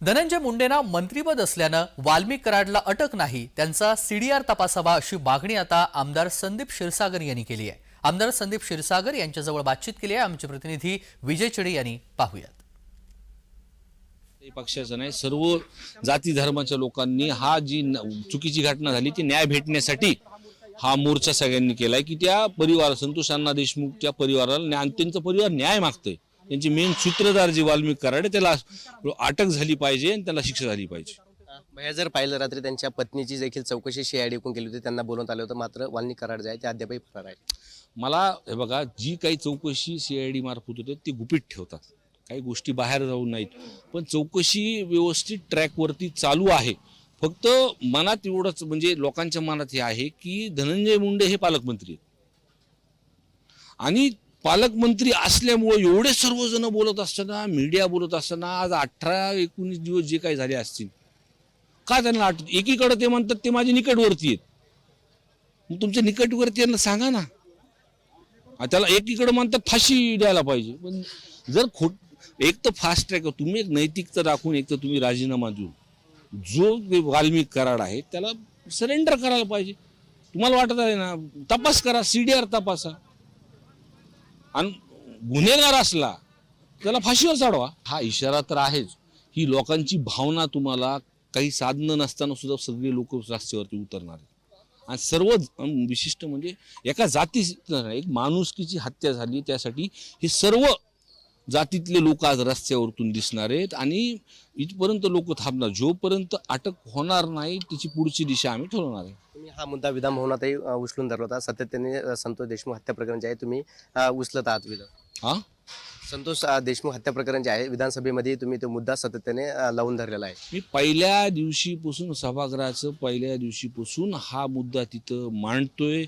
धनंजय मुंडेंना मंत्रीपद असल्यानं वाल्मिक कराडला अटक नाही त्यांचा सीडीआर तपासावा अशी मागणी आता आमदार संदीप क्षीरसागर यांनी केली आहे. आमदार संदीप क्षीरसागर यांच्याजवळ बातचीत केली आहे. आमचे प्रतिनिधी विजय चिडे यांनी पाहूयात. पक्षाचं नाही सर्व जाती धर्माच्या लोकांनी हा जी चुकीची घटना झाली ती न्याय भेटण्यासाठी हा मोर्चा सगळ्यांनी केलाय की त्या परिवार संतोष अण्णा देशमुखच्या परिवाराला त्यांचा परिवार न्याय मागतोय. त्यांचे मेन सूत्रधार जे वाल्मिक कराड त्याला अटक झाली पाहिजे आणि त्याला शिक्षा झाली पाहिजे. भैया जर पाहिलं रात्री त्यांच्या पत्नीची देखील चौकशी सीआयडी कडून केली होती त्यांना बोलवण्यात आलं होतं मात्र वाल्मिक कराड जे आहे ते अद्यापही फरार आहे मला हे बघा जी काही चौकशी सीआयडी मार्फत होते ती गुपित ठेवतात. काही गोष्टी बाहेर जाऊ नाहीत. पण चौकशी व्यवस्थित ट्रॅकवरती चालू आहे. फक्त मनात एवढंच म्हणजे लोकांच्या मनात हे आहे की धनंजय मुंडे हे पालकमंत्री आहेत. आणि पालकमंत्री असल्यामुळे एवढे सर्वजण बोलत असताना मीडिया बोलत असताना आज अठरा एकोणीस दिवस जे काही झाले असतील का त्यांना आठ एकीकडे ते म्हणतात ते माझे निकटवर्ती आहेत. मग तुमच्या निकटवर्ती यांना सांगा ना. त्याला एकीकडे म्हणतात फाशी द्यायला पाहिजे. पण जर खोट एक तर फास्ट ट्रॅक तुम्ही एक नैतिकता दाखवून एक तर तुम्ही राजीनामा देऊन जो ते वाल्मिक कराड आहे त्याला सरेंडर करायला पाहिजे. तुम्हाला वाटत आहे ना तपास करा सीडीआर तपासा. आणि गुन्हेगार असला त्याला फाशीवर चढवा. हा इशारा तर आहेच. ही लोकांची भावना तुम्हाला काही साधनं नसताना सुद्धा सगळे लोक रस्त्यावरती उतरणार आहेत. आणि सर्व विशिष्ट म्हणजे एका जाती एक माणुसकीची हत्या झाली त्यासाठी हे सर्व जातीतले लोक आज रस्त्यावरतून दिसणार आहेत आणि इथपर्यंत लोक थांबणार. जोपर्यंत अटक होणार नाही त्याची पुढची दिशा आम्ही ठरवणार आहे. तुम्ही हा मुद्दा विधान भवनातही अ, उचलून धरला होता. सातत्याने संतोष देशमुख हत्या प्रकरण जे आहे तुम्ही उचलत आहात विधान हा? संतोष देशमुख हत्या प्रकरण जे आहे विधानसभेमध्ये तुम्ही तो मुद्दा सातत्याने लावून धरलेला आहे. मी पहिल्या दिवशीपासून सभागृहाचं पहिल्या दिवशीपासून हा मुद्दा तिथं मांडतोय.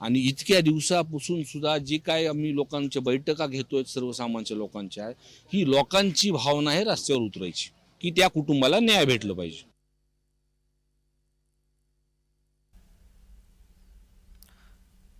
आणि इतक्या दिवसापासून सुद्धा जे काय आम्ही लोकांच्या बैठका घेतोय सर्वसामान्य लोकांच्या ही लोकांची भावना आहे रस्त्यावर उतरायची. की त्या कुटुंबाला न्याय भेटलं पाहिजे.